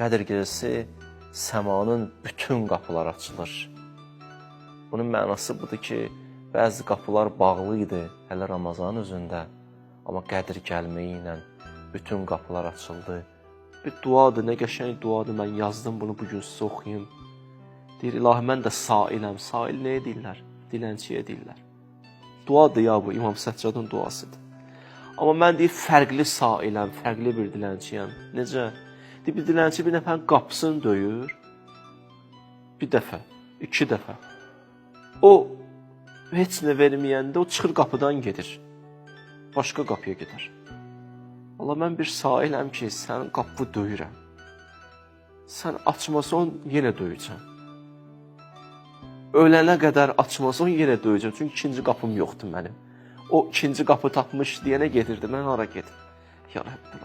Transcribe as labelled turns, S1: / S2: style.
S1: Qədr gecəsi səmanın bütün qapıları açılır. Bunun mənası budur ki, bəzi qapılar bağlı idi hələ Ramazan özündə, amma Qədr gəlməyi ilə bütün qapılar açıldı. Bir duadır, nə qəşəng duadır. Mən yazdım bunu bu gün sizə oxuyum. Deyir, ilahi mən də sailəm. Sail nəyə deyirlər? Dilənçiyə deyirlər. Duadır ya bu, İmam Səccadın duasıdır. Amma mən deyir, fərqli sailəm, fərqli bir dilənçiyəm. Necə? Deyir, bir dilənçi bir nəfərin qapısını döyür. Bir dəfə, iki dəfə. O heç nə verməyəndə o çıxır qapıdan gedir. Başqa qapıya gedər. Allah mən bir sailəm ki, sənin qapını döyürəm. Sən açmasan yenə döyəcəm. Ölənə qədər açmasan yenə döyəcəm. Çünki ikinci qapım yoxdur mənim. O ikinci qapı tapmış deyənə gedirdi. Mən hara gedim? Ya Rəbbim.